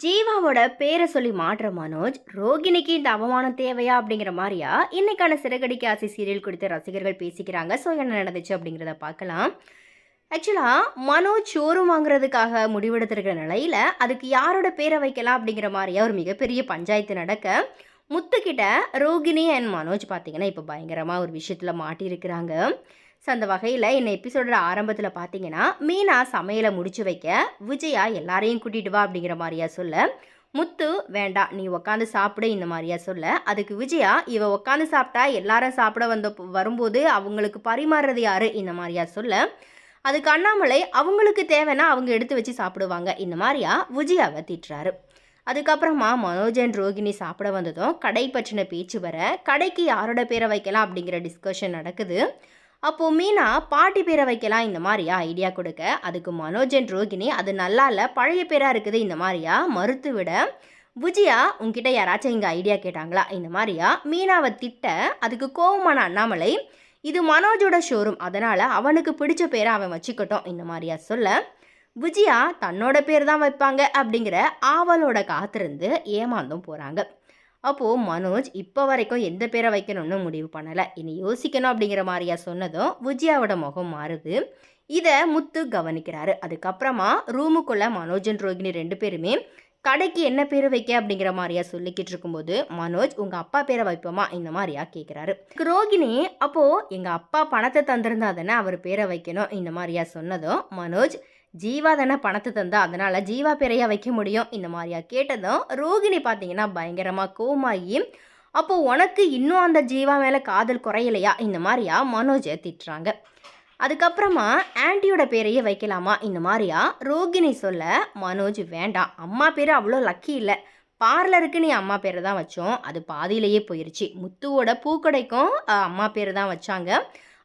ஜீவாவோட பேரை சொல்லி மாற்ற மனோஜ் ரோகிணிக்கு இந்த அவமானம் தேவையா அப்படிங்கிற மாதிரியா? இன்னைக்கான சிறகடிக்கு ஆசை சீரியல் குறித்த ரசிகர்கள் பேசிக்கிறாங்க. ஸோ என்ன நடந்துச்சு அப்படிங்கிறத பார்க்கலாம். ஆக்சுவலாக மனோஜ் ஷோரூம் வாங்குறதுக்காக முடிவெடுத்திருக்கிற நிலையில் அதுக்கு யாரோட பேரை வைக்கலாம் அப்படிங்கிற மாதிரியா ஒரு மிகப்பெரிய பஞ்சாயத்து நடக்க முத்துக்கிட்ட ரோகிணி அண்ட் மனோஜ் பார்த்தீங்கன்னா இப்போ பயங்கரமாக ஒரு விஷயத்தில் மாட்டியிருக்கிறாங்க. ஸோ அந்த வகையில் இந்த எபிசோடோட ஆரம்பத்தில் பார்த்தீங்கன்னா மீனா சமையலை முடிச்சு வைக்க விஜயா எல்லாரையும் கூட்டிட்டு வா அப்படிங்கிற மாதிரியா சொல்ல முத்து வேண்டாம் நீ உக்காந்து சாப்பிடு இந்த மாதிரியா சொல்ல அதுக்கு விஜயா இவ உக்காந்து சாப்பிட்டா எல்லாரும் சாப்பிட வந்த வரும்போது அவங்களுக்கு பரிமாறுறது யாரு? இந்த மாதிரியா சொல்ல அதுக்கு அண்ணாமலை அவங்களுக்கு தேவைன்னா அவங்க எடுத்து வச்சு சாப்பிடுவாங்க. இந்த மாதிரியா விஜயாவை திட்டுறாரு. அதுக்கப்புறமா மனோஜன் ரோகிணி சாப்பிட வந்ததும் கடை பற்றின பேச்சு வர கடைக்கு யாரோட பேரை வைக்கலாம்? அப்படிங்கிற டிஸ்கஷன் நடக்குது. அப்போது மீனா பாட்டி பேரை வைக்கலாம் இந்த மாதிரியா? ஐடியா கொடுக்க. அதுக்கு மனோஜன் ரோகிணி அது நல்லா இல்லை பழைய பேராக இருக்குது இந்த மாதிரியா? மறுத்து விட. விஜயா உங்ககிட்ட யாராச்சும் இங்கே ஐடியா கேட்டாங்களா? இந்த மாதிரியா? மீனாவை திட்ட அதுக்கு கோவமான அண்ணாமலை இது மனோஜோட ஷோரூம் அதனால் அவனுக்கு பிடிச்ச பேரை அவன் வச்சுக்கட்டும் இந்த மாதிரியா சொல்ல. விஜயா தன்னோட பேர் தான் வைப்பாங்க அப்படிங்கிற ஆவலோட காத்திருந்து ஏமாந்தும் போகிறாங்க அப்போது மனோஜ் இப்போ வரைக்கும் எந்த பேரை வைக்கணும்னு முடிவு பண்ணலை. இனி யோசிக்கணும் அப்படிங்கிற மாதிரியா சொன்னதும் விஜயாவோட முகம் மாறுது. இதை முத்து கவனிக்கிறாரு. அதுக்கப்புறமா ரூமுக்குள்ளே மனோஜன் ரோகிணி ரெண்டு பேருமே கடைக்கு என்ன பேர் வைக்க அப்படிங்கிற மாதிரியா சொல்லிக்கிட்டு இருக்கும்போது மனோஜ் உங்கள் அப்பா பேரை வைப்போமா? இந்த மாதிரியா கேட்குறாரு ரோகிணி அப்போது எங்கள் அப்பா பணத்தை தந்திருந்தா தானே அவர் பேரை வைக்கணும் இந்த மாதிரியா சொன்னதும் மனோஜ் ஜீவா தானே பணத்தை தந்தா அதனால் ஜீவா பேரையா வைக்க முடியும்? இந்த மாதிரியா கேட்டதும் ரோகிணி பார்த்தீங்கன்னா பயங்கரமாக கோமாகி அப்போது உனக்கு இன்னும் அந்த ஜீவா மேலே காதல் குறையலையா? இந்த மாதிரியா மனோஜை திட்டுறாங்க. அதுக்கப்புறமா ஆண்டியோட பேரையே வைக்கலாமா? இந்த மாதிரியா? ரோகிணி சொல்ல மனோஜ் வேண்டாம். அம்மா பேர் அவ்வளோ லக்கி இல்லை. பார்லருக்கு நீ அம்மா பேரை தான் வச்சோம். அது பாதியிலேயே போயிடுச்சு முத்துவோட பூக்கடைக்கும் அம்மா பேர் தான் வச்சாங்க.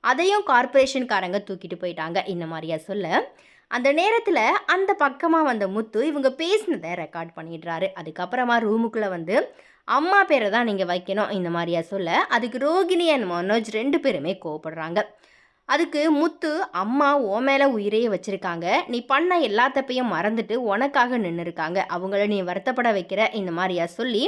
அதையும் கார்ப்பரேஷன்காரங்க தூக்கிட்டு போயிட்டாங்க. இந்த மாதிரியா சொல்ல. அந்த நேரத்தில் அந்த பக்கமாக வந்த முத்து இவங்க பேசினதை ரெக்கார்ட் பண்ணிடுறாரு. அதுக்கப்புறமா ரூமுக்குள்ளே வந்து அம்மா பேரை தான் நீங்கள் வைக்கணும். இந்த மாதிரியா சொல்ல. அதுக்கு ரோகிணி அண்ட் மனோஜ் ரெண்டு பேருமே கோவப்படுறாங்க. அதுக்கு முத்து அம்மா ஓ மேலே உயிரையே வச்சுருக்காங்க. நீ பண்ண எல்லா தப்பையும் மறந்துட்டு உனக்காக நின்று இருக்காங்க அவங்கள நீ வருத்தப்பட வைக்கிற இந்த மாதிரியா சொல்லி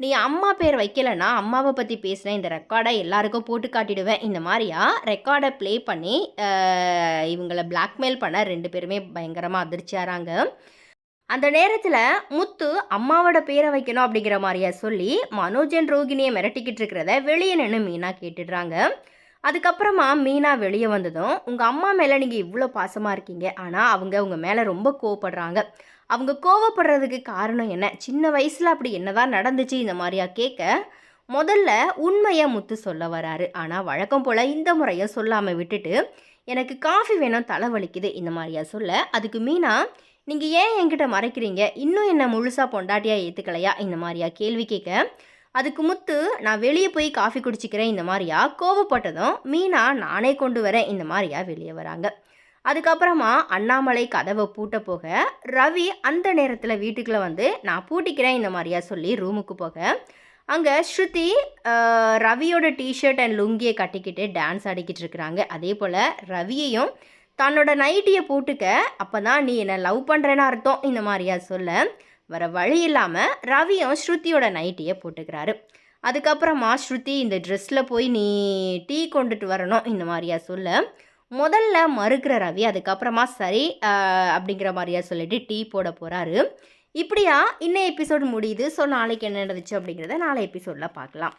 நீ அம்மா பேர் வைக்கலைன்னா அம்மாவை பற்றி பேசின இந்த ரெக்கார்டை எல்லாருக்கும் போட்டு காட்டிடுவேன். இந்த மாதிரியா? ரெக்கார்டை ப்ளே பண்ணி இவங்களை பிளாக்மெயில் பண்ண ரெண்டு பேருமே பயங்கரமாக அதிர்ச்சியாகிறாங்க அந்த நேரத்தில் முத்து அம்மாவோட பேரை வைக்கணும் அப்படிங்கிற மாதிரியா சொல்லி மனோஜன் ரோகிணியை மிரட்டிக்கிட்டு இருக்கிறத வெளியே நின்று மீனா கேட்டுடுறாங்க. அதுக்கப்புறமா மீனா வெளியே வந்ததும் உங்கள் அம்மா மேலே நீங்கள் இவ்வளோ பாசமாக இருக்கீங்க. ஆனால் அவங்க உங்கள் மேலே ரொம்ப கோவப்படுறாங்க. அவங்க கோவப்படுறதுக்கு காரணம் என்ன? சின்ன வயசில் அப்படி என்னதான் நடந்துச்சு இந்த மாதிரியா கேட்க முதல்ல உண்மையை முத்து சொல்ல வராரு. ஆனால் வழக்கம் போல் இந்த முறையை சொல்லாமல் விட்டுட்டு எனக்கு காஃபி வேணும் தலைவலிக்குது இந்த மாதிரியா சொல்ல அதுக்கு மீனா நீங்கள் ஏன் என்கிட்ட மறைக்கிறீங்க? இன்னும் என்ன முழுசாக பொண்டாட்டியாக ஏற்றுக்கலையா இந்த மாதிரியா கேள்வி கேட்க அதுக்கு முத்து நான் வெளியே போய் காஃபி குடிச்சிக்கிறேன் இந்த மாதிரியா? கோவப்பட்டதும் மீனா நானே கொண்டு வரேன் இந்த மாதிரியா? வெளியே வராங்க. அதுக்கப்புறமா அண்ணாமலை கதவை பூட்ட போக ரவி அந்த நேரத்தில் வீட்டுக்குள்ளே வந்து நான் பூட்டிக்கிறேன் இந்த மாதிரியா? சொல்லி ரூமுக்கு போக அங்கே ஸ்ருதி ரவியோட டிஷர்ட் அண்ட் லுங்கியை கட்டிக்கிட்டு டான்ஸ் ஆடிக்கிட்டு இருக்கிறாங்க. அதே போல் ரவியையும் தன்னோட நைட்டியை போட்டுக்க அப்போ தான் நீ என்னை லவ் பண்ணுறேன்னு அர்த்தம் இந்த மாதிரியா? சொல்ல வர வழி இல்லாமல் ரவியும் ஸ்ருதியோட நைட்டியை போட்டுக்கிறாரு. அதுக்கப்புறமா ஸ்ருதி இந்த ட்ரெஸ்ஸில் போய் நீ டீ கொண்டுட்டு வரணும் இந்த மாதிரியா சொல்ல. முதல்ல மறுக்கிற ரவி அதுக்கப்புறமா சரி அப்படிங்கிற மாதிரியா சொல்லிட்டு டீ போட போகிறாரு இப்படியா இன்னும் எபிசோடு முடியுது ஸோ நாளைக்கு என்ன நடந்துச்சு அப்படிங்கிறத நாளை எபிசோடில் பார்க்கலாம்.